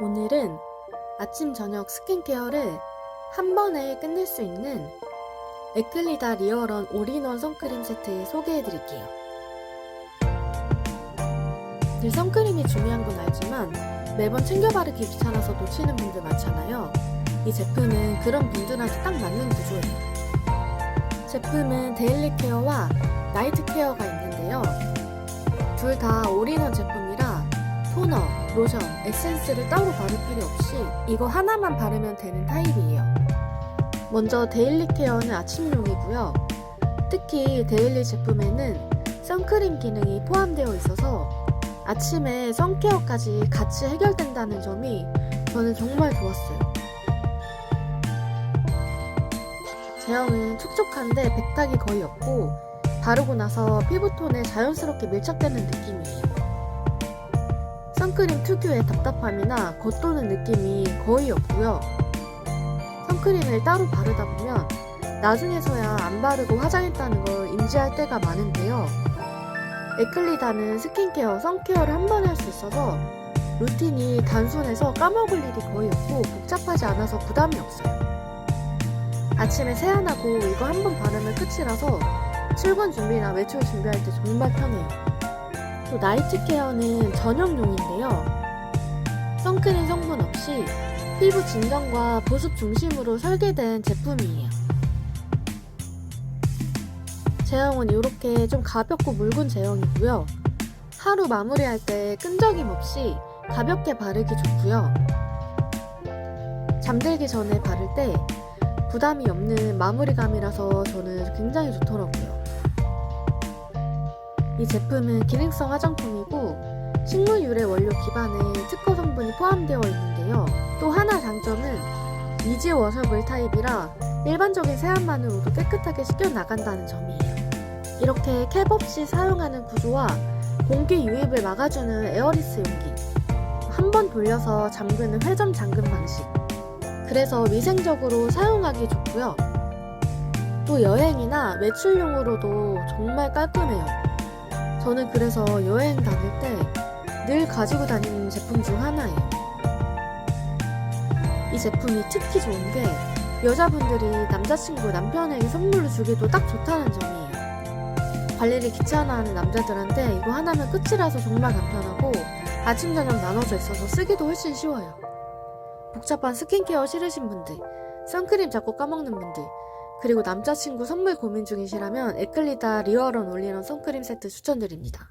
오늘은 아침 저녁 스킨케어를 한 번에 끝낼 수 있는 에클리다 리얼원 올인원 선크림 세트 소개해 드릴게요. 늘 선크림이 중요한 건 알지만 매번 챙겨 바르기 귀찮아서 놓치는 분들 많잖아요. 이 제품은 그런 분들한테 딱 맞는 구조예요. 제품은 데일리 케어와 나이트 케어가 있는데요. 둘 다 올인원 제품이라 토너, 로션, 에센스를 따로 바를 필요 없이 이거 하나만 바르면 되는 타입이에요. 먼저 데일리 케어는 아침용이고요. 특히 데일리 제품에는 선크림 기능이 포함되어 있어서 아침에 선케어까지 같이 해결된다는 점이 저는 정말 좋았어요. 제형은 촉촉한데 백탁이 거의 없고 바르고 나서 피부톤에 자연스럽게 밀착되는 느낌이에요. 선크림 특유의 답답함이나 겉도는 느낌이 거의 없고요. 선크림을 따로 바르다 보면 나중에서야 안 바르고 화장했다는 걸 인지할 때가 많은데요. 에클리다는 스킨케어, 선케어를 한 번에 할 수 있어서 루틴이 단순해서 까먹을 일이 거의 없고 복잡하지 않아서 부담이 없어요. 아침에 세안하고 이거 한 번 바르면 끝이라서 출근 준비나 외출 준비할 때 정말 편해요. 또 나이트 케어는 전용용인데요. 선크림 성분 없이 피부 진정과 보습 중심으로 설계된 제품이에요. 제형은 이렇게 좀 가볍고 묽은 제형이고요. 하루 마무리할 때 끈적임 없이 가볍게 바르기 좋고요. 잠들기 전에 바를 때 부담이 없는 마무리감이라서 저는 굉장히 좋더라고요. 이 제품은 기능성 화장품이고 식물 유래 원료 기반의 특허 성분이 포함되어 있는데요. 또 하나 장점은 미지 워셔블 타입이라 일반적인 세안만으로도 깨끗하게 씻겨 나간다는 점이에요. 이렇게 캡 없이 사용하는 구조와 공기 유입을 막아주는 에어리스 용기, 한 번 돌려서 잠그는 회전 잠금 방식. 그래서 위생적으로 사용하기 좋고요. 또 여행이나 외출용으로도 정말 깔끔해요. 저는 그래서 여행 다닐 때 늘 가지고 다니는 제품 중 하나예요. 이 제품이 특히 좋은 게 여자분들이 남자친구, 남편에게 선물로 주기도 딱 좋다는 점이에요. 관리를 귀찮아하는 남자들한테 이거 하나면 끝이라서 정말 간편하고 아침, 저녁 나눠져 있어서 쓰기도 훨씬 쉬워요. 복잡한 스킨케어 싫으신 분들, 선크림 자꾸 까먹는 분들, 그리고 남자친구 선물 고민 중이시라면 에클리다 리얼원 올리런 선크림 세트 추천드립니다.